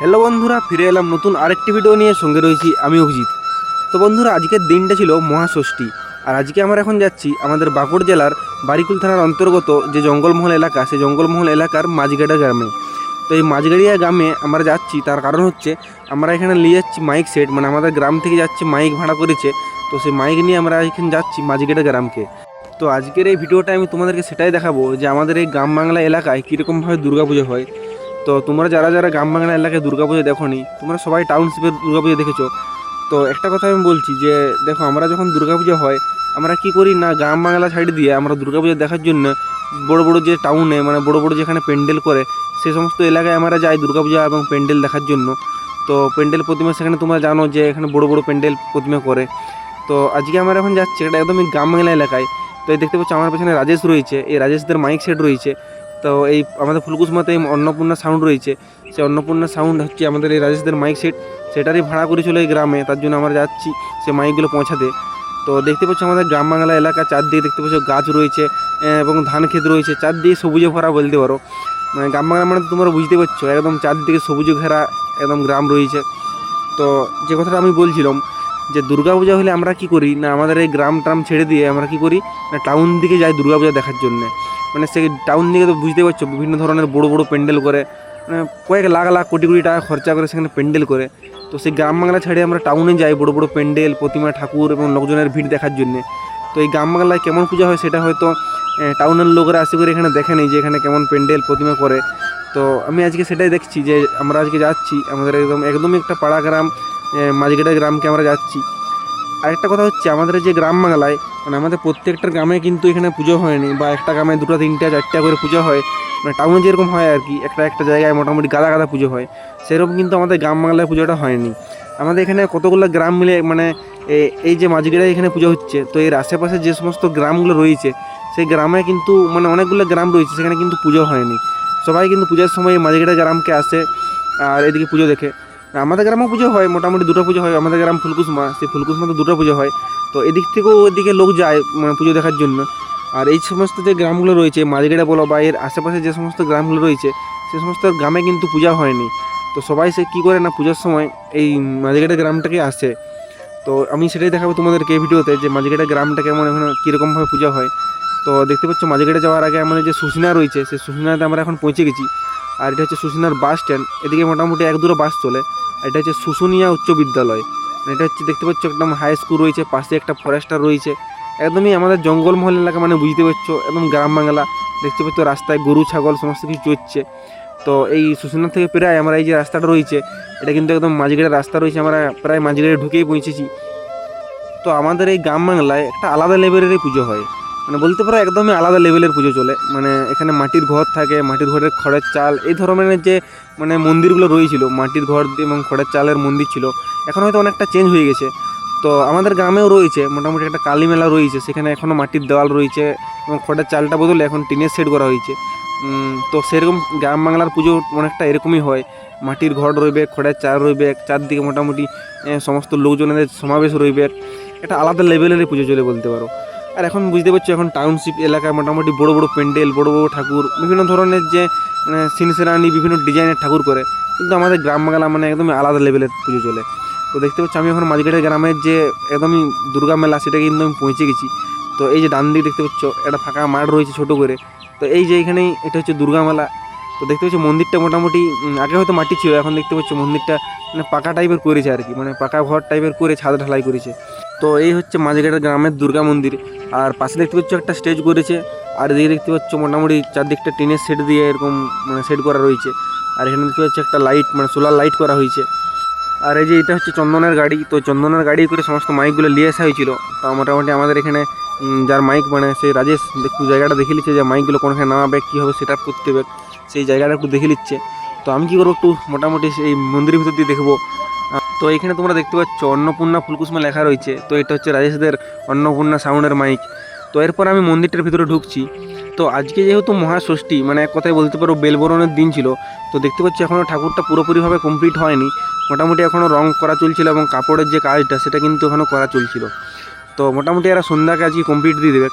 Hello বন্ধুরা, ফিরে এলাম নতুন আরেকটি ভিডিও নিয়ে। সঙ্গে রয়েছি আমি অভিজিৎ। তো বন্ধুরা, আজকের দিনটা ছিল মহাষষ্ঠী। আর আজকে আমরা এখন যাচ্ছি আমাদের বাঁকুড় জেলার বারিকুল থানার অন্তর্গত যে জঙ্গলমহল এলাকা, সেই জঙ্গলমহল এলাকার মাঝগাড়া গ্রামে। তো এই মাঝগাড়িয়া গ্রামে আমরা যাচ্ছি, তার কারণ হচ্ছে আমরা এখানে নিয়ে যাচ্ছি মাইক সেট মানে আমাদের গ্রাম থেকে যাচ্ছি মাইক ভাড়া করেছে। তো সেই মাইক নিয়ে আমরা এখানে যাচ্ছি মাঝগাড়া গ্রামকে। তো আজকের এই ভিডিওটা আমি তোমাদেরকে সেটাই দেখাবো যে আমাদের এই গ্রাম বাংলা এলাকায় কীরকমভাবে দুর্গাপুজো হয়। তো তোমরা যারা যারা গ্রাম বাংলা এলাকায় দুর্গাপুজো দেখোনি, তোমরা সবাই টাউনশিপের দুর্গাপুজো দেখেছ। তো একটা কথা আমি বলছি যে, দেখো, আমরা যখন দুর্গাপুজো হয়, আমরা কি করি না গ্রাম বাংলা সাইড দিয়ে আমরা দুর্গাপুজো দেখার জন্য বড় বড় যে টাউনে মানে বড় বড় যেখানে প্যান্ডেল করে, সে সমস্ত এলাকায় আমরা যাই দুর্গাপূজা এবং প্যান্ডেল দেখার জন্য। তো প্যান্ডেল প্রতিমা সেখানে তোমরা জানো যে, এখানে বড় বড় প্যান্ডেল প্রতিমা করে। তো আজকে আমরা এখন যাচ্ছি, এটা একদমই গ্রাম বাংলা এলাকায়। তো এই দেখতে পাচ্ছি, আমার পেছনে রাজেশ রয়েছে, এই রাজেশদের মাইক সেট রয়েছে। তো এই আমাদের ফুলকুসমাতে এই অন্নপূর্ণা সাউন্ড রয়েছে। সেই অন্নপূর্ণা সাউন্ড হচ্ছে আমাদের এই রাজেশদের মাইক সেট সেটারই ভাড়া করেছিল এই গ্রামে, তার জন্য আমরা যাচ্ছি সে মাইকগুলো পৌঁছাতে। তো দেখতে পাচ্ছ আমাদের গ্রাম বাংলা এলাকা, চারদিকে দেখতে পাচ্ছ গাছ রয়েছে এবং ধান ক্ষেত রয়েছে। চারদিকে সবুজে ভরা বলতে পারো। মানে গ্রাম বাংলা মানে তোমরা বুঝতে পারছ, একদম চারদিকে সবুজে ঘেরা একদম গ্রাম রয়েছে। তো যে কথাটা আমি বলছিলাম যে দুর্গাপূজা হলে আমরা কি করি? না, আমাদের এই গ্রাম ট্রাম ছেড়ে দিয়ে আমরা কি করি? না টাউন দিকে যাই দুর্গাপূজা দেখার জন্যে। মানে সেই টাউন দিকে তো বুঝতে পারছ, বিভিন্ন ধরনের বড় বড় প্যান্ডেল করে মানে কয়েক লাখ লাখ কোটি কোটি টাকা খরচা করে সেখানে প্যান্ডেল করে। তো সেই গ্রাম বাংলা ছেড়ে আমরা টাউনে যাই বড় বড় প্যান্ডেল, প্রতিমা, ঠাকুর এবং লোকজনের ভিড় দেখার জন্যে। তো এই গ্রাম বাংলায় কেমন পূজা হয় সেটা হয়তো টাউনের লোকরা আসে করে এখানে দেখে নেই যে এখানে কেমন প্যান্ডেল, প্রতিমা করে। তো আমি আজকে সেটাই দেখছি যে আমরা আজকে যাচ্ছি, আমাদের একদম, একদমই একটা পাড়া গ্রাম মাঝগেটা গ্রামকে আমরা যাচ্ছি। আরেকটা কথা হচ্ছে, আমাদের যে গ্রাম বাংলায় মানে আমাদের প্রত্যেকটা গ্রামে কিন্তু এখানে পুজো হয়নি, বা একটা গ্রামে দুটো, তিনটা, চারটা করে পুজো হয়। মানে টাউনে যেরকম হয় আর কি, একটা একটা জায়গায় মোটামুটি গাদা গাদা পুজো হয়। সেরকম কিন্তু আমাদের গ্রাম বাংলায় পুজোটা হয়নি। আমাদের এখানে কতগুলো গ্রাম মিলে মানে এই যে মাঝগেড়ায় এখানে পুজো হচ্ছে, তো এর আশেপাশে যে সমস্ত গ্রামগুলো রয়েছে, সেই গ্রামে কিন্তু মানে অনেকগুলো গ্রাম রয়েছে, সেখানে কিন্তু পুজো হয়নি। সবাই কিন্তু পূজার সময় মাঝগেড়া গ্রামকে আসে, আর এদিকে পুজো দেখে। আমাদের গ্রামেও পুজো হয়, মোটামুটি দুটো পুজো হয়। আমাদের গ্রাম ফুলকুসমা, সেই ফুলকুসমা তো দুটো পুজো হয়। তো এদিক থেকেও ওদিকে লোক যায় মানে পুজো দেখার জন্য। আর এই সমস্ত যে গ্রামগুলো রয়েছে মাঝগেড়া বলো বা এর আশেপাশে যে সমস্ত গ্রামগুলো রয়েছে, সে সমস্ত গ্রামে কিন্তু পূজা হয়নি। তো সবাই সে কী করে না পূজার সময় এই মাঝগেড়া গ্রামটাকে আসে? তো আমি সেটাই দেখাবো তোমাদেরকে এই ভিডিওতে যে মাঝগেড়া গ্রামটা কেমন, এখানে কীরকমভাবে পূজা হয়। তো দেখতে পাচ্ছ মাঝগেড়া যাওয়ার আগে আমাদের যে সুসিনা রয়েছে, সেই সুসিনাতে আমরা এখন পৌঁছে গেছি। আর এটা হচ্ছে সুসিনার বাস স্ট্যান্ড। এদিকে মোটামুটি এক দুটো বাস চলে। এটা হচ্ছে শুশুনিয়া উচ্চ বিদ্যালয়। আর এটা হচ্ছে দেখতে পাচ্ছ একদম হাই স্কুল রয়েছে, পাশে একটা ফরেস্টার রয়েছে। একদমই আমাদের জঙ্গলমহল এলাকা মানে বুঝতে পারছ, একদম গ্রাম বাংলা। দেখতে পাচ্ছ রাস্তায় গরু, ছাগল, সমস্ত কিছু চড়ছে। তো এই সুসিনা থেকে প্রায় আমরা এই যে রাস্তাটা রয়েছে, এটা কিন্তু একদম মাঝগেড়ে রাস্তা রয়েছে। আমরা প্রায় মাঝগেড়ে ঢুকেই পৌঁছেছি। তো আমাদের এই গ্রাম বাংলায় একটা আলাদা লেভেলেরই পুজো হয়। মানে বলতে পারো একদমই আলাদা লেভেলের পুজো চলে। মানে এখানে মাটির ঘর থাকে, মাটির ঘরের খড়ের চাল, এই ধরনের যে মানে মন্দিরগুলো রয়েছিল, মাটির ঘর এবং খড়ের চালের মন্দির ছিল, এখন হয়তো অনেকটা চেঞ্জ হয়ে গেছে। তো আমাদের গ্রামেও রয়েছে, মোটামুটি একটা কালী মেলা রয়েছে, সেখানে এখনও মাটির দেওয়াল রয়েছে এবং খড়ের চালটা বদলে এখন টিনের সেট করা হয়েছে। তো সেরকম গ্রাম বাংলার পুজো অনেকটা এরকমই হয়। মাটির ঘর রইবে, খড়ের চাল রইবে, চারদিকে মোটামুটি সমস্ত লোকজনের সমাবেশ রইবে। এটা আলাদা লেভেলেরই পুজো চলে বলতে পারো। আর এখন বুঝতে পারছ, এখন টাউনশিপ এলাকায় মোটামুটি বড় বড় প্যান্ডেল, বড় বড় ঠাকুর, বিভিন্ন ধরনের যে মানে সিনসেরানি বিভিন্ন ডিজাইনের ঠাকুর করে, কিন্তু আমাদের গ্রাম বাংলা মানে একদমই আলাদা লেভেলের পুজো চলে। তো দেখতে পাচ্ছি, আমি এখন মাঝঘাটের গ্রামের যে একদমই দুর্গা মেলা, সেটা কিন্তু আমি পৌঁছে গেছি। তো এই যে ডান দিকে দেখতে পাচ্ছ, একটা ফাঁকা মাঠ রয়েছে ছোটো করে। তো এই যে এখানেই এটা হচ্ছে দুর্গা মেলা। তো দেখতে পাচ্ছ, মন্দিরটা মোটামুটি আগে হয়তো মাটি ছিল, এখন দেখতে পাচ্ছ, মন্দিরটা মানে পাকা টাইপের করেছে আর কি মানে পাকা ঘর টাইপের করে ছাদ ঢালাই করেছে। তো এই হচ্ছে মাঝঘাটের গ্রামের দুর্গা মন্দির। আর পাশে দেখতে পাচ্ছ একটা স্টেজ করেছে। আর এদিকে দেখতে পাচ্ছ মোটামুটি চারদিকটা টিনের সেট দিয়ে এরকম মানে সেট করা রয়েছে। আর এখানে দেখতে পাচ্ছ একটা লাইট মানে সোলার লাইট করা হয়েছে। আর এই যে এটা হচ্ছে চন্দনের গাড়ি। তো চন্দনের গাড়ি করে সমস্ত মাইকগুলো নিয়ে আসা হয়েছিল। তা মোটামুটি আমাদের এখানে যার মাইক মানে সেই রাজেশ একটু জায়গাটা দেখে নিচ্ছে যে মাইকগুলো কোনখানে নামাবে কীভাবে সেট আপ করতে হবে। সেই জায়গাটা একটু দেখে নিচ্ছে। তো আমি কী করব একটু মোটামুটি সেই মন্দিরের ভিতর দিয়ে দেখব। তো এখানে তোমরা দেখতে পাচ্ছ অন্নপূর্ণা ফুলকুসমা লেখা রয়েছে। তো এটা হচ্ছে রাজেশদের অন্নপূর্ণা সাউন্ডের মাইক। তো এরপর আমি মন্দিরটার ভিতরে ঢুকছি। তো আজকে যেহেতু মহাষষ্ঠী মানে এক কথায় বলতে পারো বেলবরণের দিন ছিল, তো দেখতে পাচ্ছি এখনও ঠাকুরটা পুরোপুরিভাবে কমপ্লিট হয়নি। মোটামুটি এখনও রং করা চলছিল এবং কাপড়ের যে কাজটা, সেটা কিন্তু এখনও করা চলছিল। তো মোটামুটি এরা সন্ধ্যাকে আজকে কমপ্লিট দিয়ে দেবে।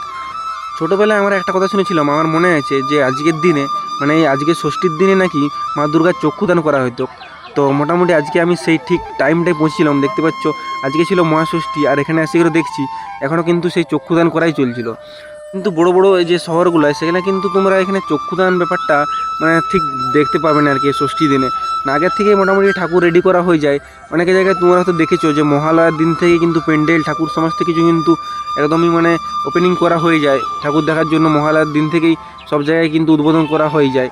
ছোটোবেলায় আমরা একটা কথা শুনেছিলাম, আমার মনে আছে যে আজকের দিনে মানে এই আজকের ষষ্ঠীর দিনে নাকি মা দুর্গার চক্ষুদান করা হতো তো মোটামুটি আজকে আমি সেই ঠিক টাইমটায় পৌঁছিলাম, দেখতে পাচ্ছ? আজকে ছিল মহাষষ্ঠী আর এখানে এসে করে দেখছি এখনও কিন্তু সেই চক্ষুদান করাই চলছিল। কিন্তু বড় বড় এই যে শহরগুলো সেখানে কিন্তু তোমরা এখানে চক্ষুদান ব্যাপারটা মানে ঠিক দেখতে পাবে না আর কি ষষ্ঠী দিনে। আগের থেকেই মোটামুটি ঠাকুর রেডি করা হয়ে যায়। অনেক জায়গায় তোমরা হয়তো দেখেছ যে মহালয়ার দিন থেকে কিন্তু প্যান্ডেল, ঠাকুর সমস্ত কিছু কিন্তু একদমই মানে ওপেনিং করা হয়ে যায়। ঠাকুর দেখার জন্য মহালয়ার দিন থেকেই সব জায়গায় কিন্তু উদ্বোধন করা হয়ে যায়।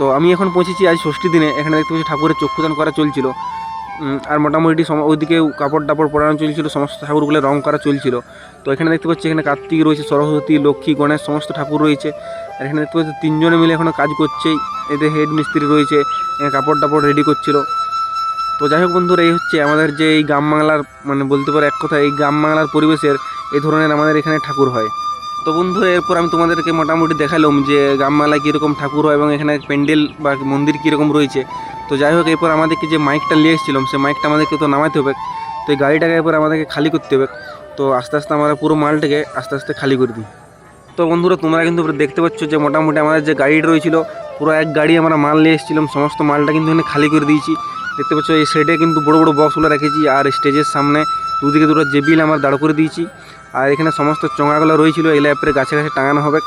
তো আমি এখন পৌঁছেছি আজ ষষ্ঠী দিনে, এখানে দেখতে পাচ্ছি ঠাকুরের চক্ষুদান করা চলছিল। আর মোটামুটি ওইদিকে কাপড় টাপড় পরানো চলছিল, সমস্ত ঠাকুরগুলো রং করা চলছিল। তো এখানে দেখতে পাচ্ছি এখানে কার্তিক রয়েছে, সরস্বতী, লক্ষ্মী, গণেশ, সমস্ত ঠাকুর রয়েছে। আর এখানে দেখতে পাচ্ছি তিনজনে মিলে এখনও কাজ করছে এতে হেড মিস্ত্রি রয়েছে কাপড় টাপড় রেডি করছিল। তো যাই হোক বন্ধুরা, এই হচ্ছে আমাদের যে এই গ্রাম বাংলার মানে বলতে পারো এক কথা এই গ্রাম বাংলার পরিবেশের, এই ধরনের আমাদের এখানে ঠাকুর হয়। তো বন্ধুরা এরপর আমি তোমাদেরকে মোটামুটি দেখালাম যে গ্রাম বাংলায় কীরকম ঠাকুর হয় এবং এখানে প্যান্ডেল বা মন্দির কীরকম রয়েছে। তো যাই হোক, এরপর আমাদেরকে যে মাইকটা নিয়ে এসেছিলাম, সেই মাইকটা আমাদেরকে তো নামাতে হবে। তো এই গাড়িটাকে এরপর আমাদেরকে খালি করতে হবে। তো আস্তে আস্তে আমরা পুরো মালটাকে আস্তে আস্তে খালি করে দিই। তো বন্ধুরা, তোমরা কিন্তু দেখতে পাচ্ছ যে মোটামুটি আমাদের যে গাড়িটা রয়েছিল, পুরো এক গাড়ি আমরা মাল নিয়ে এসেছিলাম। সমস্ত মালটা কিন্তু এখানে খালি করে দিয়েছি। দেখতে পাচ্ছ, এই সাইডে কিন্তু বড় বড় বক্সগুলো রেখেছি। আর স্টেজের সামনে দুদিকে দুটো জেবিল আমার দাঁড় করে দিয়েছি। আর এখানে সমস্ত চোঙাগুলো রয়েছিল এগুলো এরপরে গাছে গাছে টাঙানো হবে।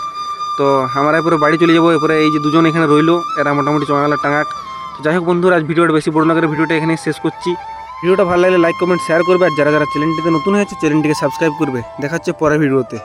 তো আমরা এরপরে বাড়ি চলে যাব, এরপরে এই যে দুজন এখানে রইল, এরা মোটামুটি চোঙাগুলো টাঙাক। তো যাই হোক বন্ধুরা, আজ ভিডিওটা বেশি বড় না করে ভিডিওটা এখানে শেষ করছি। ভিডিওটা ভালো লাগলে লাইক কমেন্ট শেয়ার করবে, আর যারা যারা চ্যানেলটিতে নতুন হয়েছে চ্যানেলটিকে সাবস্ক্রাইব করবে। দেখা হচ্ছে পরের ভিডিওতে।